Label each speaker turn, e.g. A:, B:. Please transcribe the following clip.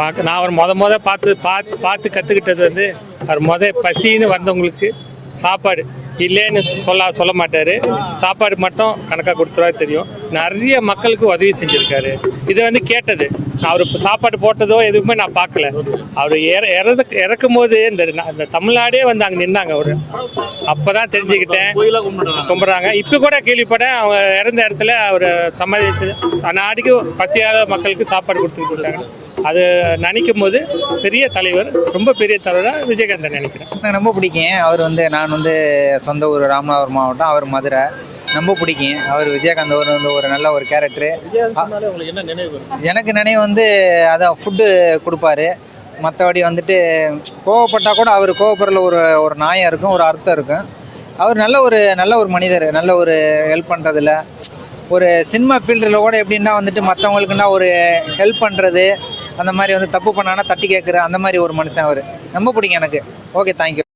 A: பார்க்க நான் அவர் மொத மொதல் பார்த்து பார்த்து பார்த்து கற்றுக்கிட்டது வந்து அவர் முத பசின்னு வந்தவங்களுக்கு சாப்பாடு. இல்லைன்னு சொல்ல சொல்ல மாட்டார். சாப்பாடு மட்டும் கணக்காக கொடுத்துருவா தெரியும். நிறைய மக்களுக்கு உதவி செஞ்சுருக்காரு. இது வந்து கேட்டது. அவர் சாப்பாடு போட்டதோ எதுவுமே நான் பார்க்கல. அவர் இற இறந்து இறக்கும் போது இந்த இந்த தமிழ்நாடே வந்து அங்கே நின்னாங்க அவர். அப்போ தான் தெரிஞ்சுக்கிட்டேன். கும்பிட்றாங்க. இப்போ கூட கேள்விப்பட்டேன். அவங்க இறந்த இடத்துல அவர் சம்மதிச்சு நாளைக்கு பசியாத மக்களுக்கு சாப்பாடு கொடுத்துட்டு இருக்காங்க அது நினைக்கும் போது பெரிய தலைவர் ரொம்ப பெரிய தலைவராக விஜயகாந்த் நினைக்கிறேன்.
B: எனக்கு ரொம்ப பிடிக்கும். அவர் வந்து நான் வந்து சொந்த ஊர் ராமநாதபுரம் மாவட்டம் அவர் மதுரை. ரொம்ப பிடிக்கும். அவர் விஜயகாந்த் அவர் வந்து ஒரு நல்ல ஒரு கேரக்டரு எனக்கு நினைவு வந்து அதான் ஃபுட்டு கொடுப்பாரு. மற்றபடி வந்துட்டு கோவப்பட்டா கூட அவர் கோவப்படுறதுல ஒரு ஒரு நியாயம் இருக்கும் ஒரு அர்த்தம் இருக்கும். அவர் நல்ல ஒரு நல்ல ஒரு மனிதர் நல்ல ஒரு ஹெல்ப் பண்ணுறதுல ஒரு சினிமா ஃபீல்டில் கூட எப்படின்னா வந்துட்டு மற்றவங்களுக்குன்னா ஒரு ஹெல்ப் பண்ணுறது அந்த மாதிரி வந்து தப்பு பண்ணானா தட்டி கேட்குற அந்த மாதிரி ஒரு மனுஷன் அவர். ரொம்ப பிடிக்கும் எனக்கு. Okay thank you